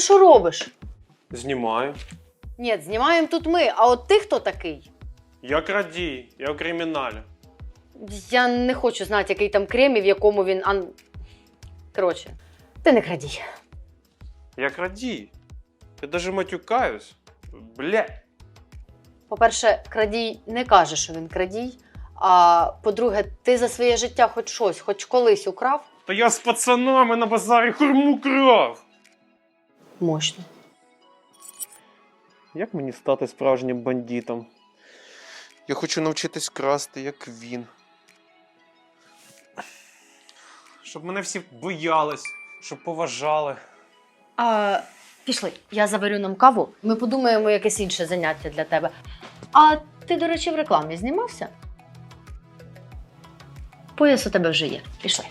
що робиш? Знімаю. Ні, знімаємо тут ми, а от ти хто такий? Я крадій, я у криміналі. Я не хочу знати, який там крем і в якому він. Ан... Коротше, ти не крадій. Я крадій. Я даже матюкаюсь. Бля. По-перше, крадій не каже, що він крадій. А по-друге, ти за своє життя хоч щось, хоч колись украв. Та я з пацанами на базарі хурму крав. Мощно. Як мені стати справжнім бандитом? Я хочу навчитись красти, як він. Щоб мене всі боялись, щоб поважали. А, пішли, я заварю нам каву. Ми подумаємо якесь інше заняття для тебе. А ти, до речі, в рекламі знімався? Пояс у тебе вже є. Пішли.